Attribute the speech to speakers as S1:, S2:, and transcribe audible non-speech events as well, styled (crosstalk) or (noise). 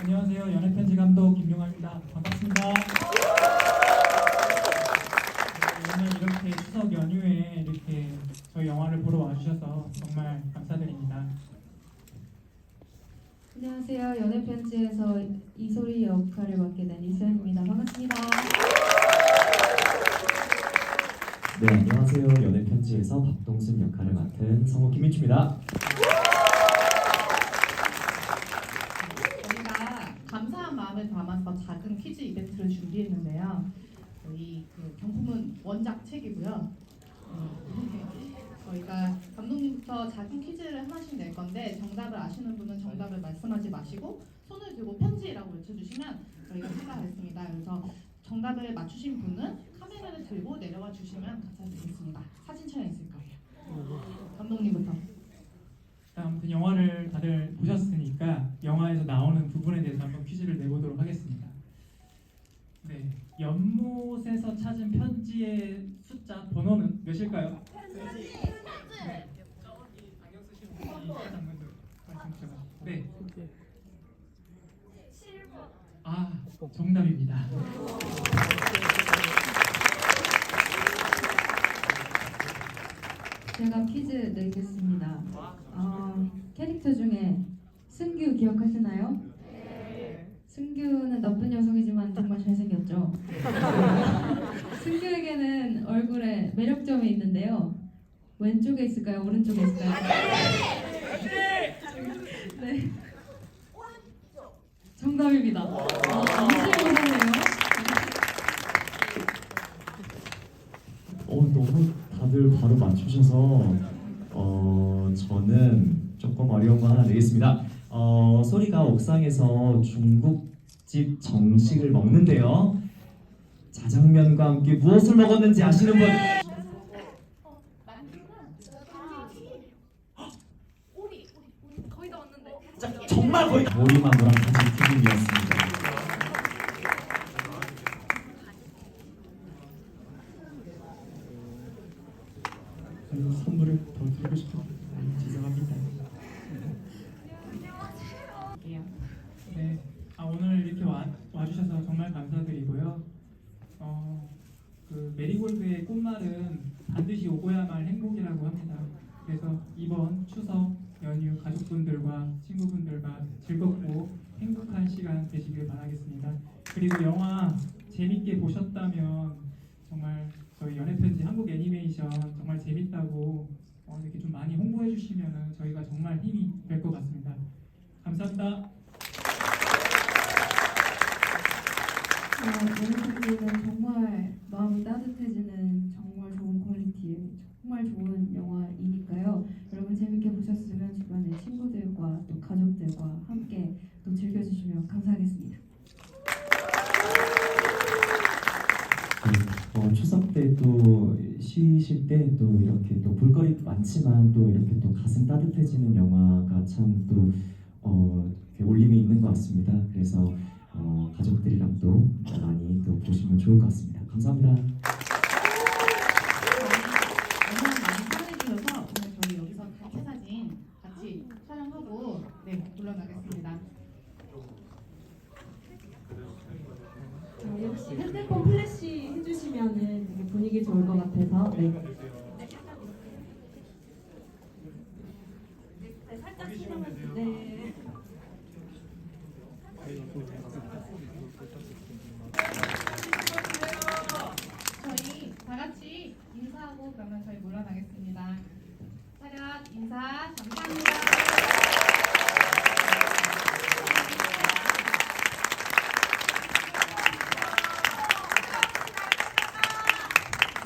S1: 안녕하세요. 연애편지 감독 김용환입니다. 반갑습니다. 오늘 이렇게 추석 연휴에 이렇게 저희 영화를 보러 와주셔서 정말 감사드립니다. 안녕하세요. 연애편지에서 이소리 역할을 맡게 된 이수연입니다. 반갑습니다.
S2: 네, 안녕하세요. 연애편지에서 박동순 역할을 맡은 성우 김민주입니다.
S3: 퀴즈 이벤트를 준비했는데요. 저희 그 경품은 원작 책이고요. 네. 저희가 감독님부터 작은 퀴즈를 하나씩 낼 건데 정답을 아시는 분은 정답을 말씀하지 마시고 손을 들고 편지라고 외쳐주시면 저희가 생각하겠습니다. 그래서 정답을 맞추신 분은 카메라를 들고 내려와 주시면 감사드리겠습니다. 사진 촬영 있을 거예요. 감독님부터.
S4: 아무튼 영화를 다들 보셨으니까 영화에서 나오는 부분에 대해서 한번 퀴즈를. 네, 연못에서 찾은 편지의 숫자 번호는 몇일까요? 네. 저기 안경 쓰시는 분이 먼저 말씀 주셔서. 네. 아, 정답입니다.
S1: 제가 퀴즈 내겠습니다. 어, 캐릭터 중에 승규 기억하시나요? 승규는 나쁜 녀석이지만 정말 잘생겼죠. 승규에게는 얼굴에 매력점이 있는데요. 왼쪽에 있을까요? 오른쪽에 있을까요? 네. 정답입니다. 아, 이제 오셨네요.
S2: 어, 너무 다들 바로 맞추셔서 어, 저는 조금 어려운 거 하나 내겠습니다. 어, 소리가 옥상에서 중국집 정식을 먹는데요. 자장면과 함께 무엇을 먹었는지 아시는 분? 자, 정말 거의 머리만두랑 같이 튀김이었습니다.
S4: 선물을 더 드리고 싶어. 죄송합니다. 네, 아, 오늘 이렇게 와, 와주셔서 정말 감사드리고요. 어, 그 메리골드의 꽃말은 반드시 오고야만 행복이라고 합니다. 그래서 이번 추석 연휴 가족분들과 친구분들과 즐겁고 행복한 시간 되시길 바라겠습니다. 그리고 영화 재밌게 보셨다면 정말 저희 연애편지 한국 애니메이션 정말 재밌다고 어, 이렇게 좀 많이 홍보해 주시면 저희가 정말 힘이 될 것 같습니다. 감사합니다.
S1: 연애편지는 정말 마음이 따뜻해지는 정말 좋은 퀄리티의 정말 좋은 영화이니까요. 여러분 재밌게 보셨으면 주변의 친구들과 또 가족들과 함께 또 즐겨주시면 감사하겠습니다.
S2: 네, 어, 추석 때 또 쉬실 때 또 이렇게 또 볼거리도 많지만 또 이렇게 또 가슴 따뜻해지는 영화가 참또 어, 울림이 있는 것 같습니다. 그래서 어, 가족들이랑 또 많이 또 보시면 좋을 것 같습니다. 감사합니다.
S3: 영상 많이 사랑해주셔서 오늘 저희 여기서 단체 사진 같이 촬영하고 네 물러나겠습니다.
S5: 자, 역시 핸드폰 플래시 해주시면은 되게 분위기 좋을 것 같아서 네. 네, 살짝 (laughs) 네.